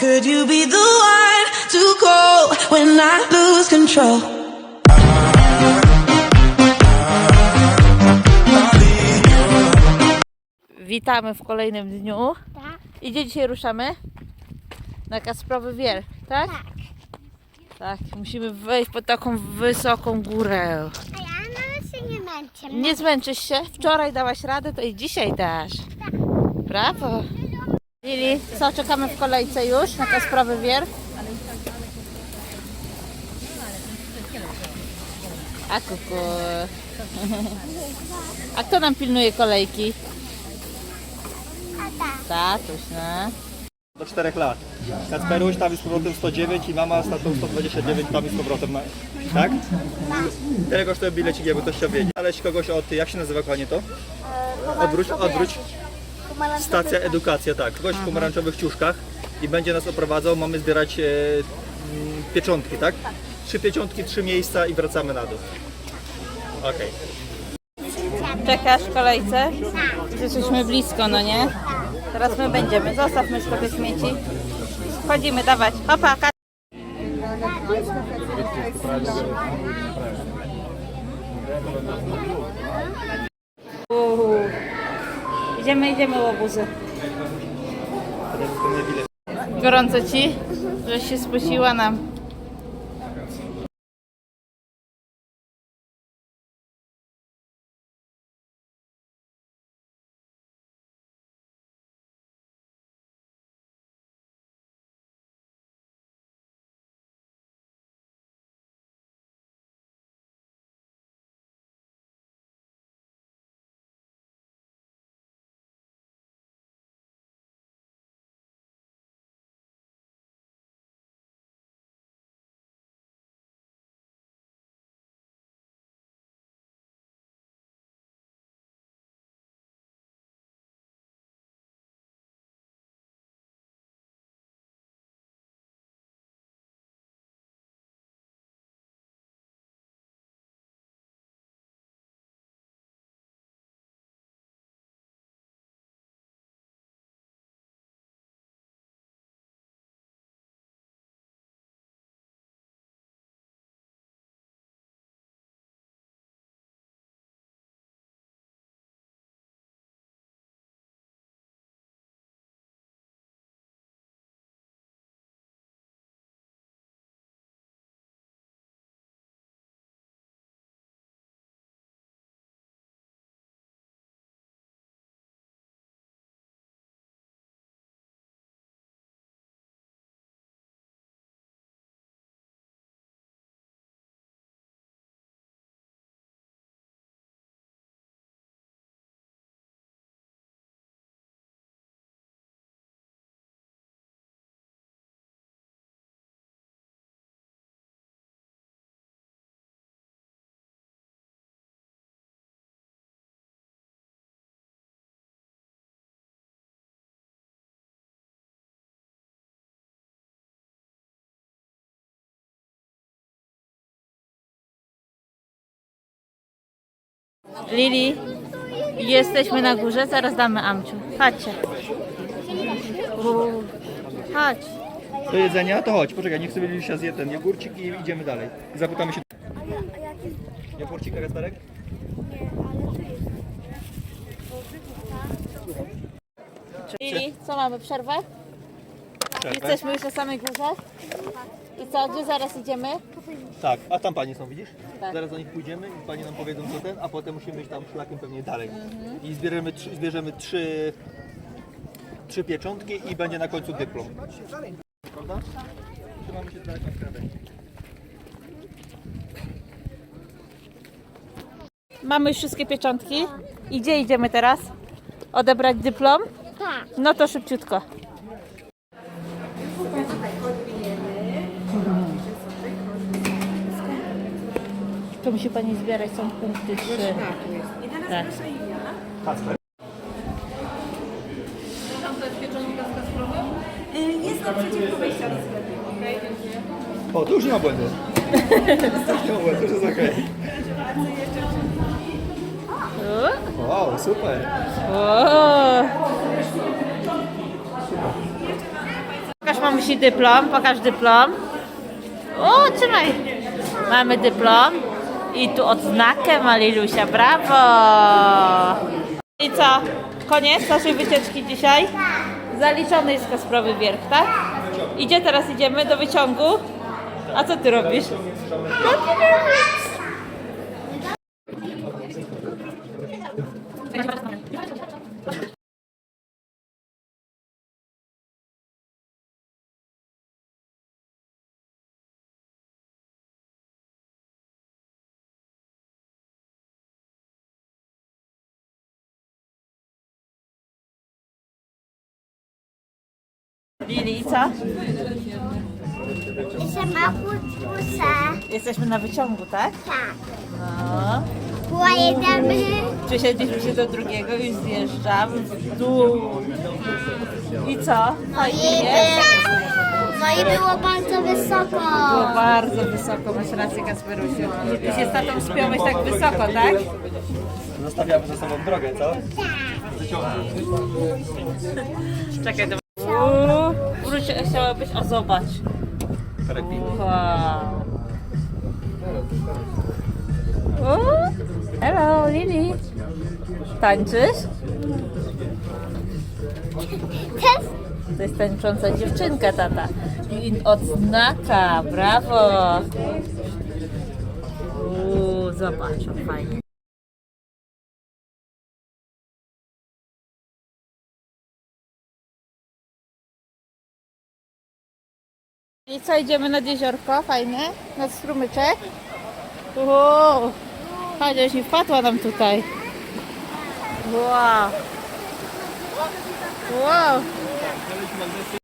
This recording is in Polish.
Could you be the one to call when I lose control? Witamy w kolejnym dniu. Tak. I gdzie dzisiaj ruszamy? Na Kasprowy Wier, tak? Tak. Tak, musimy wejść po taką wysoką górę. A ja nawet się nie męczę. Nie zmęczysz się? Wczoraj dałaś radę, to i dzisiaj dasz. Brawo. Lili, co, czekamy w kolejce już na Kasprowy Wier? A kuku. A kto nam pilnuje kolejki? Tata. Tatuś, no. do 4 lat. Kacperuś tam jest z powrotem 109 i mama z tatą 129 tam jest z powrotem. Na... Tak? Tyle kosztuje bilecik, jakby ktoś chciał wiedzieć. Ale kogoś od, jak się nazywa kochanie to? Odwróć, odwróć. Stacja Edukacja, tak. Kogoś w pomarańczowych ciuszkach i będzie nas oprowadzał. Mamy zbierać e, mm, pieczątki, tak? Trzy pieczątki, trzy miejsca i wracamy na dół. Okej. Czekasz w kolejce? Jesteśmy blisko, no nie? Teraz my będziemy. Zostaw myszko te śmieci. Wchodzimy, dawać. Hopa, ka-. Idziemy, idziemy łobuzy. Gorąco ci? Że się spuściła nam. Lili, jesteśmy na górze, zaraz damy Amciu. Chodźcie. Chodź. Do jedzenia? To chodź, poczekaj, niech sobie Lilusia zje ten jogurcik i idziemy dalej. Zapytamy się. Jogurcik, Kasperek? Lili, co mamy, przerwę? Przerwę. Jesteśmy już na samej górze. Co, gdzie zaraz idziemy? Tak, a tam panie są, widzisz? Tak. Zaraz do nich pójdziemy i panie nam powiedzą co ten, a potem musimy iść tam szlakiem pewnie dalej. Mhm. I zbierzemy, trzy, zbierzemy trzy, trzy pieczątki i będzie na końcu dyplom. Prawda? Trzymamy się z daleka od krawędzi. Mamy już wszystkie pieczątki. I gdzie idziemy teraz? Odebrać dyplom? Tak. No to szybciutko. To musi Pani zbierać, są punkty trzy. Tak. Kacper. O, tu już nie ma błędu. nie ma błędu, już jest okej. Wow, super. O! Pokaż mamusi dyplom, pokaż dyplom. O, trzymaj. Mamy dyplom. I tu odznakę ma Lilusia, brawo! I co? Koniec naszej wycieczki dzisiaj? Zaliczony jest Kasprowy Wierch, tak? Idzie teraz, idziemy do wyciągu. A co ty robisz? Lili, i co? Że ma busa. Jesteśmy na wyciągu, tak? Tak. No. Pojedziemy. Przesiedliśmy się do drugiego i zjeżdżam w dół. I co? Fajnie, nie? No i było bardzo wysoko. Było bardzo wysoko, masz rację Kasperusiu. Ty się z tatą spiąłeś tak wysoko, tak? Zostawiamy za sobą drogę, co? Czekaj, do... Uuu, Wróć, chciałabyś, o zobacz. Wow. Uuu, hello Lili. Tańczysz? Też To jest tańcząca dziewczynka, tata. I odznaka, brawo. Uuu, zobacz, fajnie. I co, idziemy nad jeziorko, fajne, nad strumyczek. Uuu, Chodź, mi wpadła nam tutaj. Wow. Wow.